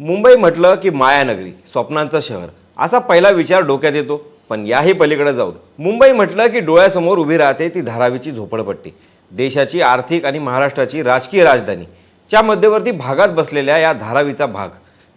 मुंबई म्हटलं की मायानगरी स्वप्नांचं शहर. असा पहिला विचार डोक्यात येतो पण याही पलीकडे जाऊन. मुंबई म्हटलं की डोळ्यासमोर उभी राहते ती धारावीची झोपडपट्टी देशाची आर्थिक आणि महाराष्ट्राची राजकीय राजधानी च्या मध्यवर्ती भागात बसलेल्या या धारावीचा भाग.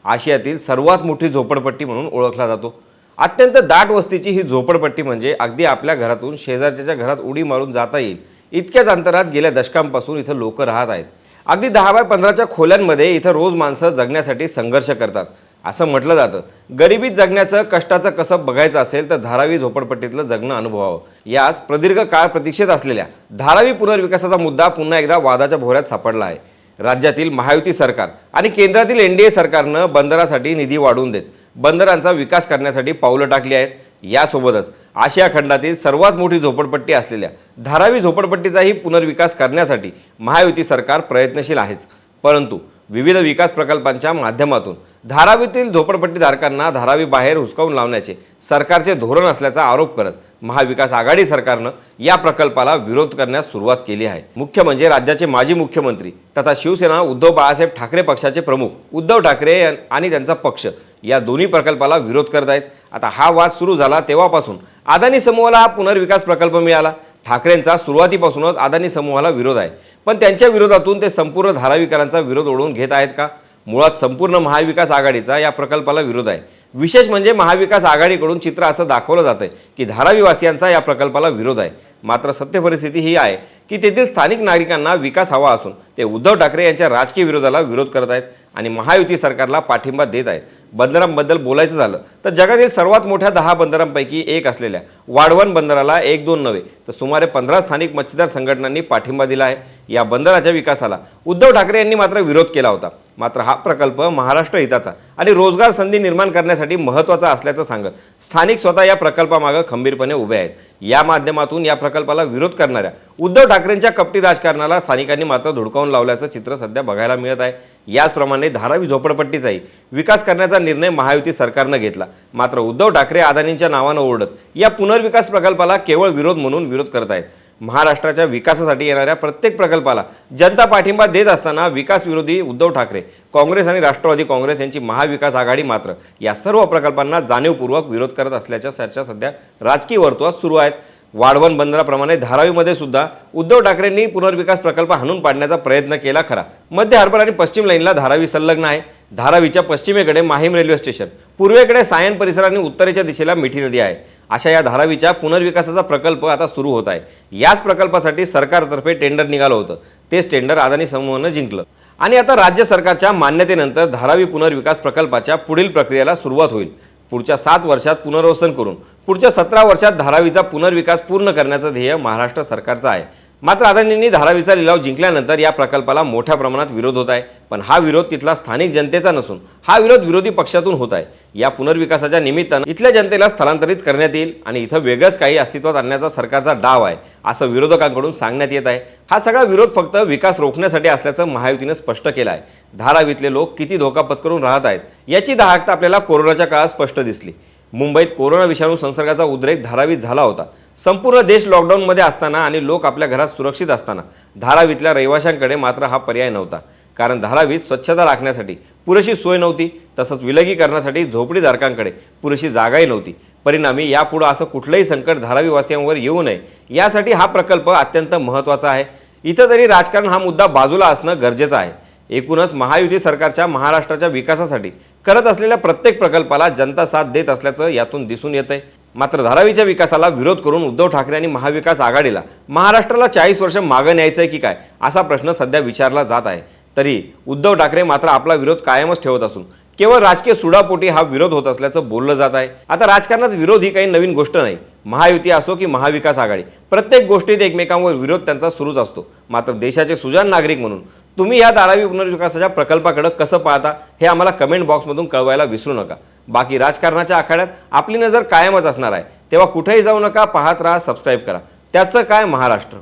आशियातील सर्वात मोठी झोपडपट्टी म्हणून ओळखला जातो. अत्यंत दाट वस्तीची ही झोपडपट्टी म्हणजे अगदी आपल्या घरातून शेजारच्या घरात उडी मारून जाता येईल इतक्याच अंतरात गेल्या दशकांपासून इथं लोक राहत आहेत. अगदी दहा बाय पंधराच्या खोल्यांमध्ये इथं रोज माणसं जगण्यासाठी संघर्ष करतात. असं म्हटलं जातं. गरिबीत जगण्याचं कष्टाचं कसं बघायचं असेल तर धारावी झोपडपट्टीतलं जगणं अनुभवावं. याच प्रदीर्घ काळ प्रतीक्षेत असलेल्या धारावी पुनर्विकासाचा मुद्दा पुन्हा एकदा वादाच्या भोऱ्यात सापडला आहे. राज्यातील महायुती सरकार आणि केंद्रातील एन डी ए सरकारनं बंदरासाठी निधी वाढवून देत बंदरांचा विकास करण्यासाठी पावलं टाकली आहेत. यासोबतच आशिया खंडातील सर्वात मोठी झोपडपट्टी असलेल्या धारावी झोपडपट्टीचाही पुनर्विकास करण्यासाठी महायुती सरकार प्रयत्नशील आहेच. परंतु विविध विकास प्रकल्पांच्या माध्यमातून धारावीतील झोपडपट्टीधारकांना धारावी बाहेर हुसकावून लावण्याचे सरकारचे धोरण असल्याचा आरोप करत महाविकास आघाडी सरकारनं या प्रकल्पाला विरोध करण्यास सुरुवात केली आहे. मुख्य म्हणजे राज्याचे माजी मुख्यमंत्री तथा शिवसेना उद्धव बाळासाहेब ठाकरे पक्षाचे प्रमुख उद्धव ठाकरे आणि त्यांचा पक्ष या दोन्ही प्रकल्पाला विरोध करत आहेत. आता हा वाद सुरू झाला तेव्हापासून. अदानी समूहाला हा पुनर्विकास प्रकल्प मिळाला. ठाकरेंचा सुरुवातीपासूनच अदानी समूहाला विरोध आहे. पण त्यांच्या विरोधातून ते संपूर्ण धारावीकरांचा विरोध ओढवून घेत आहेत का? मुळात संपूर्ण महाविकास आघाडीचा या प्रकल्पाला विरोध आहे. विशेष म्हणजे महाविकास आघाडीकडून चित्र असं दाखवलं जातं की धारावीवासियांचा या प्रकल्पाला विरोध आहे. मात्र सत्य परिस्थिती ही आहे की तेथील स्थानिक नागरिकांना विकास हवा असून ते उद्धव ठाकरे यांच्या राजकीय विरोधाला विरोध करत आहेत. आणि महायुती सरकारला पाठिंबा देत आहे. बंदरांबद्दल बोलायचं झालं तर जगातील सर्वात मोठ्या दहा बंदरांपैकी एक असलेल्या वाढवण बंदराला एक दोन नव्हे तर सुमारे पंधरा स्थानिक मच्छीदार संघटनांनी पाठिंबा दिला आहे. या बंदराच्या विकासाला उद्धव ठाकरे यांनी मात्र विरोध केला होता. मात्र हा प्रकल्प महाराष्ट्र हिताचा आणि रोजगार संधी निर्माण करण्यासाठी महत्त्वाचा असल्याचं सांगत स्थानिक स्वतः या प्रकल्पामागं खंबीरपणे उभे आहेत. या माध्यमातून या प्रकल्पाला विरोध करणाऱ्या उद्धव ठाकरेंच्या कपटी राजकारणाला स्थानिकांनी मात्र धुडकावून लावल्याचं चित्र सध्या बघायला मिळत आहे. याचप्रमाणे धारावी झोपडपट्टीचाही विकास करण्याचा निर्णय महायुती सरकारनं घेतला. मात्र उद्धव ठाकरे अदानींच्या नावानं ओरडत या पुनर्विकास प्रकल्पाला केवळ विरोध म्हणून विरोध करत आहेत. महाराष्ट्राच्या विकासासाठी येणाऱ्या प्रत्येक प्रकल्पाला जनता पाठिंबा देत असताना विकास विरोधी उद्धव ठाकरे काँग्रेस आणि राष्ट्रवादी काँग्रेस यांची महाविकास आघाडी मात्र या सर्व प्रकल्पांना जाणीवपूर्वक विरोध करत असल्याच्या चर्चा सध्या राजकीय वर्तुळात सुरू आहेत. वाढवण बंदराप्रमाणे धारावीमध्ये सुद्धा उद्धव ठाकरेंनी पुनर्विकास प्रकल्प हाणून पाडण्याचा प्रयत्न केला खरा. मध्य हार्बर आणि पश्चिम लाईनला धारावी संलग्न आहे. धारावीच्या पश्चिमेकडे माहीम रेल्वे स्टेशन पूर्वेकडे सायन परिसर आणि उत्तरेच्या दिशेला मिठी नदी आहे. अशा या धारावीच्या पुनर्विकासाचा प्रकल्प आता सुरू होत आहे. याच प्रकल्पासाठी सरकारतर्फे टेंडर निघालं होतं. तेच टेंडर अदानी समूहानं जिंकलं. आणि आता राज्य सरकारच्या मान्यतेनंतर धारावी पुनर्विकास प्रकल्पाच्या पुढील प्रक्रियेला सुरुवात होईल. पुढच्या सात वर्षात पुनर्वसन करून पुढच्या सतरा वर्षात धारावीचा पुनर्विकास पूर्ण करण्याचं ध्येय महाराष्ट्र सरकारचं आहे. मात्र अदानींनी धारावीचा लिलाव जिंकल्यानंतर या प्रकल्पाला मोठ्या प्रमाणात विरोध होत आहे. पण हा विरोध तिथला स्थानिक जनतेचा नसून हा विरोध विरोधी पक्षातून होत आहे. या पुनर्विकासाच्या निमित्तानं इथल्या जनतेला स्थलांतरित करण्यात येईल आणि इथं वेगळंच काही अस्तित्वात आणण्याचा सरकारचा डाव आहे असं विरोधकांकडून सांगण्यात येत आहे. हा सगळा विरोध फक्त विकास रोखण्यासाठी असल्याचं महायुतीनं स्पष्ट केलं आहे धारावीतले लोक किती धोका पत्करून राहत आहेत याची दाहकता आपल्याला कोरोनाच्या काळात स्पष्ट दिसली. मुंबईत कोरोना विषाणू संसर्गाचा उद्रेक धारावीत झाला होता. संपूर्ण देश लॉकडाऊनमध्ये असताना आणि लोक आपल्या घरात सुरक्षित असताना धारावीतल्या रहिवाशांकडे मात्र हा पर्याय नव्हता. कारण धारावीत स्वच्छता राखण्यासाठी पुरेशी सोय नव्हती तसंच विलगीकरणासाठी झोपडीधारकांकडे पुरेशी जागाही नव्हती. परिणामी यापुढं असं कुठलंही संकट धारावीवासियांवर येऊ नये यासाठी हा प्रकल्प अत्यंत महत्त्वाचा आहे. इथं तरी राजकारण हा मुद्दा बाजूला असणं गरजेचं आहे. एकूणच महायुती सरकारच्या महाराष्ट्राच्या विकासासाठी करत असलेल्या प्रत्येक प्रकल्पाला जनता साथ देत असल्याचं यातून दिसून येत आहे मात्र धारावीच्या विकासाला विरोध करून उद्धव ठाकरे आणि महाविकास आघाडीला महाराष्ट्राला चाळीस वर्ष मागं न्यायचं आहे की काय असा प्रश्न सध्या विचारला जात आहे. तरी उद्धव ठाकरे मात्र आपला विरोध कायमच ठेवत असून केवळ राजकीय सुडापोटी हा विरोध होत असल्याचं बोललं जात आहे. आता राजकारणात विरोध ही काही नवीन गोष्ट नाही. महायुती असो की महाविकास आघाडी प्रत्येक गोष्टीत एकमेकांवर विरोध त्यांचा सुरूच असतो. मात्र देशाचे सुजान नागरिक म्हणून तुम्ही या धारावी पुनर्विकासाच्या प्रकल्पाकडे कसं पाहता हे आम्हाला कमेंट बॉक्समधून कळवायला विसरू नका. बाकी राजकारणाच्या आखाड्यात आपली नजर कायमच असणार आहे. तेव्हा कुठेही जाऊ नका पाहत राहा सबस्क्राईब करा. त्याचं काय महाराष्ट्र?